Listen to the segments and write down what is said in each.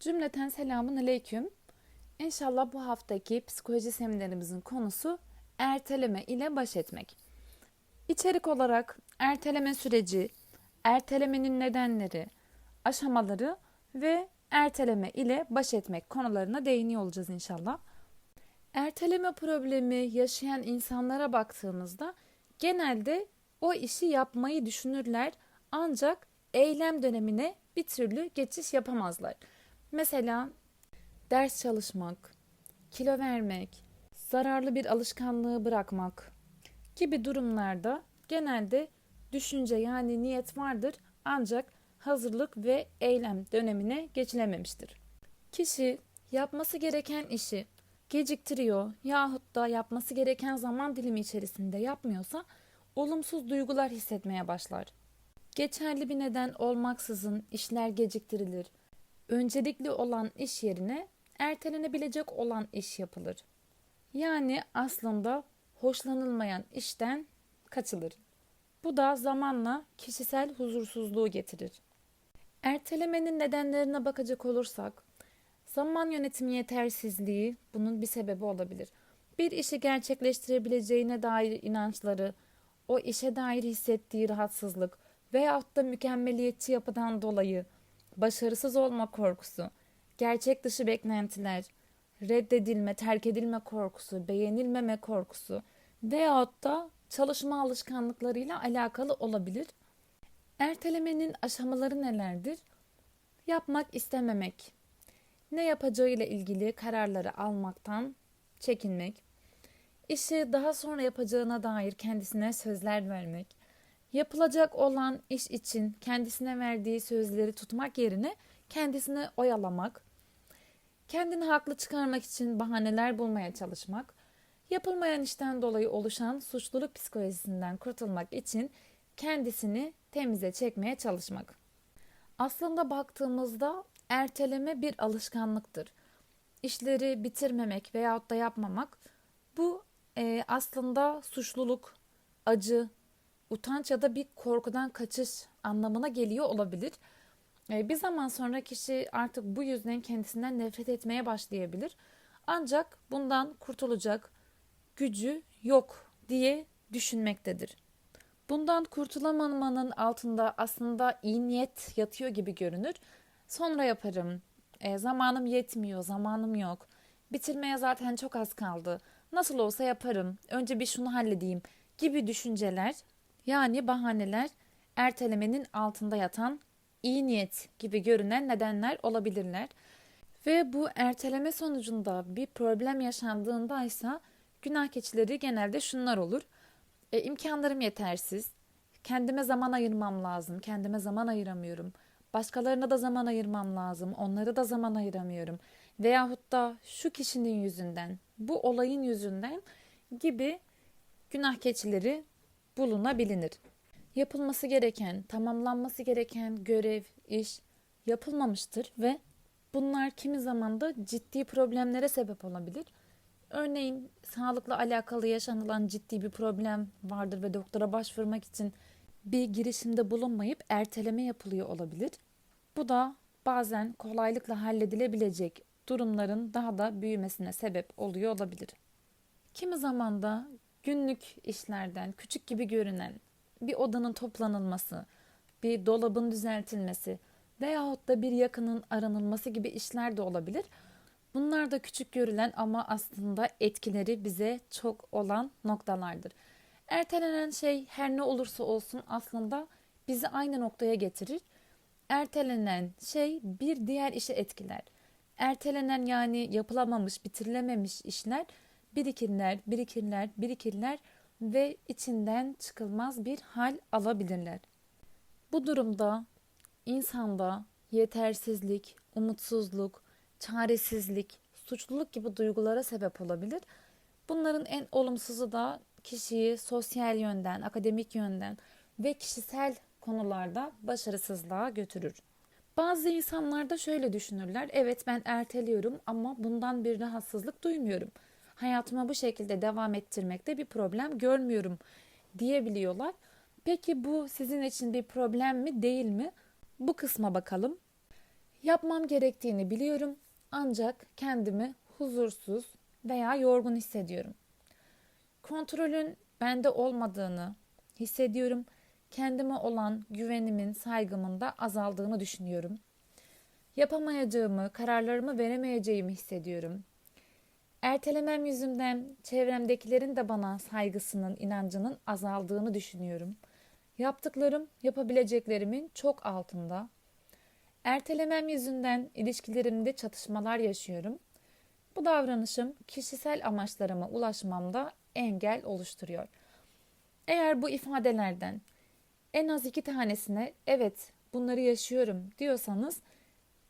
Cümleten selamun aleyküm. İnşallah bu haftaki psikoloji seminerimizin konusu erteleme ile baş etmek. İçerik olarak erteleme süreci, ertelemenin nedenleri, aşamaları ve erteleme ile baş etmek konularına değiniyor olacağız inşallah. Erteleme problemi yaşayan insanlara baktığımızda genelde o işi yapmayı düşünürler ancak eylem dönemine bir türlü geçiş yapamazlar. Mesela ders çalışmak, kilo vermek, zararlı bir alışkanlığı bırakmak gibi durumlarda genelde düşünce yani niyet vardır ancak hazırlık ve eylem dönemine geçilememiştir. Kişi yapması gereken işi geciktiriyor yahut da yapması gereken zaman dilimi içerisinde yapmıyorsa olumsuz duygular hissetmeye başlar. Geçerli bir neden olmaksızın işler geciktirilir. Öncelikli olan iş yerine ertelenebilecek olan iş yapılır. Yani aslında hoşlanılmayan işten kaçılır. Bu da zamanla kişisel huzursuzluğu getirir. Ertelemenin nedenlerine bakacak olursak, zaman yönetimi yetersizliği bunun bir sebebi olabilir. Bir işi gerçekleştirebileceğine dair inançları, o işe dair hissettiği rahatsızlık veyahut da mükemmeliyetçi yapıdan dolayı başarısız olma korkusu, gerçek dışı beklentiler, reddedilme, terk edilme korkusu, beğenilmeme korkusu veyahut da çalışma alışkanlıklarıyla alakalı olabilir. Ertelemenin aşamaları nelerdir? Yapmak istememek, ne yapacağıyla ilgili kararları almaktan çekinmek, işi daha sonra yapacağına dair kendisine sözler vermek, yapılacak olan iş için kendisine verdiği sözleri tutmak yerine kendisini oyalamak, kendini haklı çıkarmak için bahaneler bulmaya çalışmak, yapılmayan işten dolayı oluşan suçluluk psikolojisinden kurtulmak için kendisini temize çekmeye çalışmak. Aslında baktığımızda erteleme bir alışkanlıktır. İşleri bitirmemek veyahut da yapmamak bu e, aslında suçluluk, acı, utanç ya da bir korkudan kaçış anlamına geliyor olabilir. E, bir zaman sonra kişi artık bu yüzden kendisinden nefret etmeye başlayabilir. Ancak bundan kurtulacak gücü yok diye düşünmektedir. Bundan kurtulamamanın altında aslında iyi niyet yatıyor gibi görünür. Sonra yaparım, e, zamanım yetmiyor, zamanım yok, bitirmeye zaten çok az kaldı, nasıl olsa yaparım, önce bir şunu halledeyim gibi düşünceler yani bahaneler ertelemenin altında yatan iyi niyet gibi görünen nedenler olabilirler. Ve bu erteleme sonucunda bir problem yaşandığında ise günah keçileri genelde şunlar olur. E, imkanlarım yetersiz. Kendime zaman ayırmam lazım. Kendime zaman ayıramıyorum. Başkalarına da zaman ayırmam lazım. Onlara da zaman ayıramıyorum. Veyahut da şu kişinin yüzünden, bu olayın yüzünden gibi günah keçileri bulunabilir. Yapılması gereken, tamamlanması gereken görev, iş yapılmamıştır ve bunlar kimi zaman da ciddi problemlere sebep olabilir. Örneğin sağlıkla alakalı yaşanılan ciddi bir problem vardır ve doktora başvurmak için bir girişimde bulunmayıp erteleme yapılıyor olabilir. Bu da bazen kolaylıkla halledilebilecek durumların daha da büyümesine sebep oluyor olabilir. Kimi zaman da günlük işlerden küçük gibi görünen bir odanın toplanılması, bir dolabın düzeltilmesi veyahut da bir yakının aranılması gibi işler de olabilir. Bunlar da küçük görülen ama aslında etkileri bize çok olan noktalardır. Ertelenen şey her ne olursa olsun aslında bizi aynı noktaya getirir. Ertelenen şey bir diğer işi etkiler. Ertelenen yani yapılamamış, bitirilememiş işler birikirler, birikirler, birikirler ve içinden çıkılmaz bir hal alabilirler. Bu durumda insanda yetersizlik, umutsuzluk, çaresizlik, suçluluk gibi duygulara sebep olabilir. Bunların en olumsuzu da kişiyi sosyal yönden, akademik yönden ve kişisel konularda başarısızlığa götürür. Bazı insanlar da şöyle düşünürler. Evet ben erteliyorum ama bundan bir rahatsızlık duymuyorum. Hayatıma bu şekilde devam ettirmekte bir problem görmüyorum diyebiliyorlar. Peki bu sizin için bir problem mi değil mi? Bu kısma bakalım. Yapmam gerektiğini biliyorum ancak kendimi huzursuz veya yorgun hissediyorum. Kontrolün bende olmadığını hissediyorum. Kendime olan güvenimin, saygımın da azaldığını düşünüyorum. Yapamayacağımı, kararlarımı veremeyeceğimi hissediyorum. Ertelemem yüzünden çevremdekilerin de bana saygısının, inancının azaldığını düşünüyorum. Yaptıklarım yapabileceklerimin çok altında. Ertelemem yüzünden ilişkilerimde çatışmalar yaşıyorum. Bu davranışım kişisel amaçlarıma ulaşmamda engel oluşturuyor. Eğer bu ifadelerden en az iki tanesine evet bunları yaşıyorum diyorsanız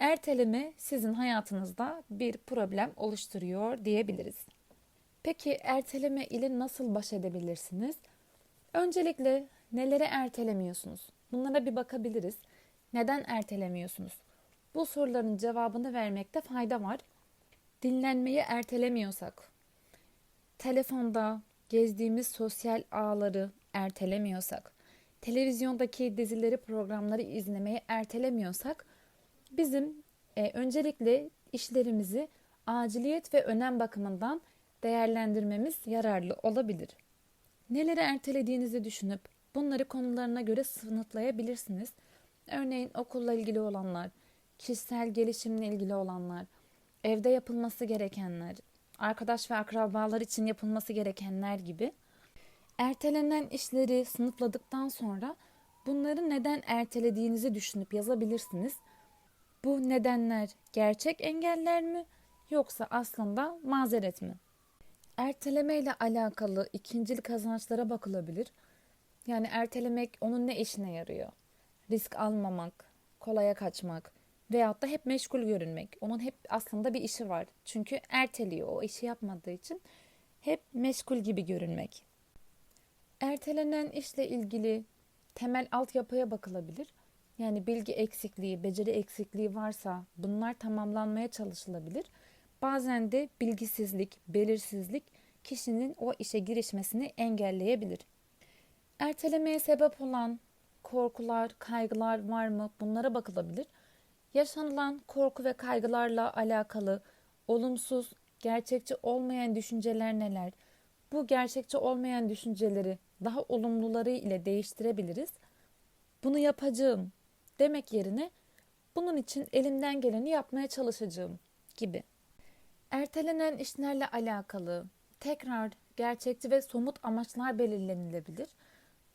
erteleme sizin hayatınızda bir problem oluşturuyor diyebiliriz. Peki erteleme ile nasıl baş edebilirsiniz? Öncelikle nelere ertelemiyorsunuz? Bunlara bir bakabiliriz. Neden ertelemiyorsunuz? Bu soruların cevabını vermekte fayda var. Dinlenmeyi ertelemiyorsak, telefonda gezdiğimiz sosyal ağları ertelemiyorsak, televizyondaki dizileri, programları izlemeyi ertelemiyorsak bizim e, öncelikle işlerimizi aciliyet ve önem bakımından değerlendirmemiz yararlı olabilir. Neleri ertelediğinizi düşünüp bunları konularına göre sınıflayabilirsiniz. Örneğin okulla ilgili olanlar, kişisel gelişimle ilgili olanlar, evde yapılması gerekenler, arkadaş ve akrabalar için yapılması gerekenler gibi. Ertelenen işleri sınıfladıktan sonra bunları neden ertelediğinizi düşünüp yazabilirsiniz. Bu nedenler gerçek engeller mi yoksa aslında mazeret mi? Erteleme ile alakalı ikincil kazançlara bakılabilir. Yani ertelemek onun ne işine yarıyor? Risk almamak, kolaya kaçmak veyahut da hep meşgul görünmek. Onun hep aslında bir işi var. Çünkü erteliyor o işi yapmadığı için hep meşgul gibi görünmek. Ertelenen işle ilgili temel altyapıya bakılabilir. Yani bilgi eksikliği, beceri eksikliği varsa bunlar tamamlanmaya çalışılabilir. Bazen de bilgisizlik, belirsizlik kişinin o işe girişmesini engelleyebilir. Ertelemeye sebep olan korkular, kaygılar var mı? Bunlara bakılabilir. Yaşanılan korku ve kaygılarla alakalı olumsuz, gerçekçi olmayan düşünceler neler? Bu gerçekçi olmayan düşünceleri daha olumluları ile değiştirebiliriz. Bunu yapacağım demek yerine bunun için elimden geleni yapmaya çalışacağım gibi. Ertelenen işlerle alakalı tekrar gerçekçi ve somut amaçlar belirlenilebilir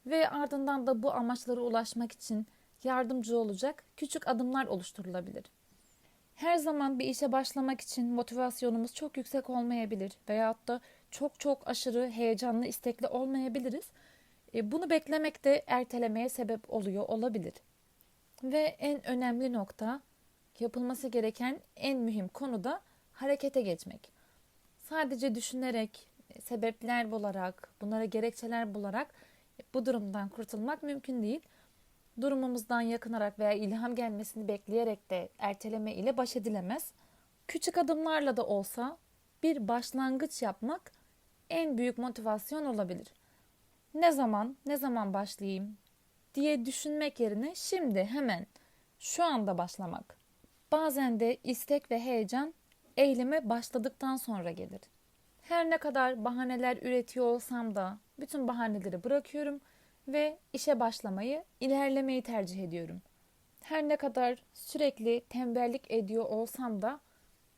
ve ardından da bu amaçlara ulaşmak için yardımcı olacak küçük adımlar oluşturulabilir. Her zaman bir işe başlamak için motivasyonumuz çok yüksek olmayabilir veyahut da çok çok aşırı heyecanlı, istekli olmayabiliriz. E, bunu beklemek de ertelemeye sebep oluyor olabilir. Ve en önemli nokta yapılması gereken en mühim konu da harekete geçmek. Sadece düşünerek, sebepler bularak, bunlara gerekçeler bularak bu durumdan kurtulmak mümkün değil. Durumumuzdan yakınarak veya ilham gelmesini bekleyerek de erteleme ile baş edilemez. Küçük adımlarla da olsa bir başlangıç yapmak en büyük motivasyon olabilir. Ne zaman, ne zaman başlayayım diye düşünmek yerine şimdi hemen şu anda başlamak. Bazen de istek ve heyecan eyleme başladıktan sonra gelir. Her ne kadar bahaneler üretiyor olsam da bütün bahaneleri bırakıyorum ve işe başlamayı, ilerlemeyi tercih ediyorum. Her ne kadar sürekli tembellik ediyor olsam da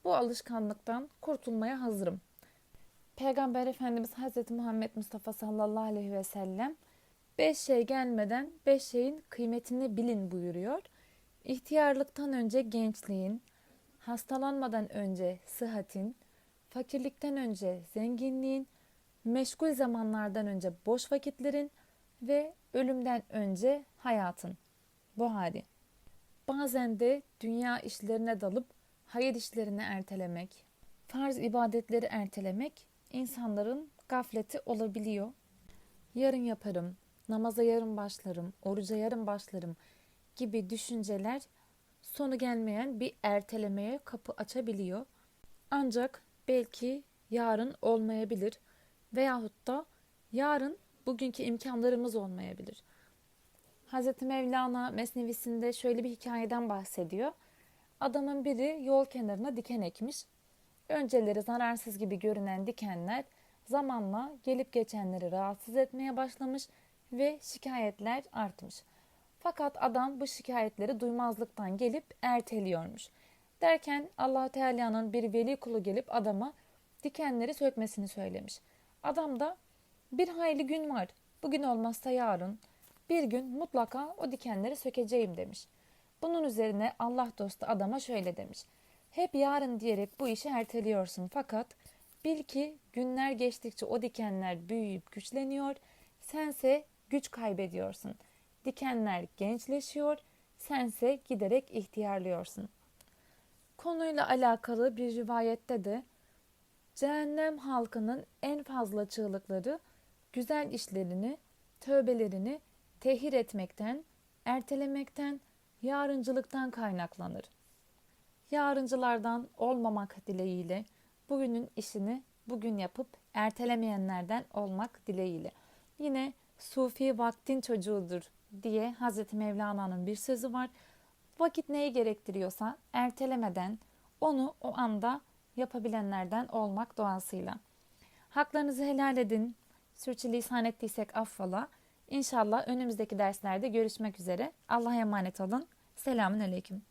bu alışkanlıktan kurtulmaya hazırım. Peygamber Efendimiz Hz. Muhammed Mustafa sallallahu aleyhi ve sellem beş şey gelmeden beş şeyin kıymetini bilin buyuruyor. İhtiyarlıktan önce gençliğin, hastalanmadan önce sıhhatin, fakirlikten önce zenginliğin, meşgul zamanlardan önce boş vakitlerin ve ölümden önce hayatın. Buhari. Bazen de dünya işlerine dalıp hayır işlerini ertelemek, farz ibadetleri ertelemek insanların gafleti olabiliyor. Yarın yaparım, namaza yarın başlarım, oruca yarın başlarım gibi düşünceler sonu gelmeyen bir ertelemeye kapı açabiliyor. Ancak belki yarın olmayabilir veyahut da yarın bugünkü imkanlarımız olmayabilir. Hz. Mevlana Mesnevisinde şöyle bir hikayeden bahsediyor. Adamın biri yol kenarına diken ekmiş. Önceleri zararsız gibi görünen dikenler zamanla gelip geçenleri rahatsız etmeye başlamış ve şikayetler artmış. Fakat adam bu şikayetleri duymazlıktan gelip erteliyormuş. Derken allah Teala'nın bir veli kulu gelip adama dikenleri sökmesini söylemiş. Adam da bir hayli gün var. Bugün olmazsa yarın bir gün mutlaka o dikenleri sökeceğim demiş. Bunun üzerine Allah dostu adama şöyle demiş. Hep yarın diyerek bu işi erteliyorsun fakat bil ki günler geçtikçe o dikenler büyüyüp güçleniyor, sense güç kaybediyorsun. Dikenler gençleşiyor, sense giderek ihtiyarlıyorsun. Konuyla alakalı bir rivayette de cehennem halkının en fazla çığlıkları güzel işlerini, tövbelerini tehir etmekten, ertelemekten, yarıncılıktan kaynaklanır. Yarıncılardan olmamak dileğiyle bugünün işini bugün yapıp ertelemeyenlerden olmak dileğiyle. Yine Sufi vaktin çocuğudur diye Hazreti Mevlana'nın bir sözü var. Vakit neyi gerektiriyorsa ertelemeden onu o anda yapabilenlerden olmak doğasıyla. Haklarınızı helal edin. Sürçülisan ettiysek affola. İnşallah önümüzdeki derslerde görüşmek üzere. Allah'a emanet olun. Selamun Aleyküm.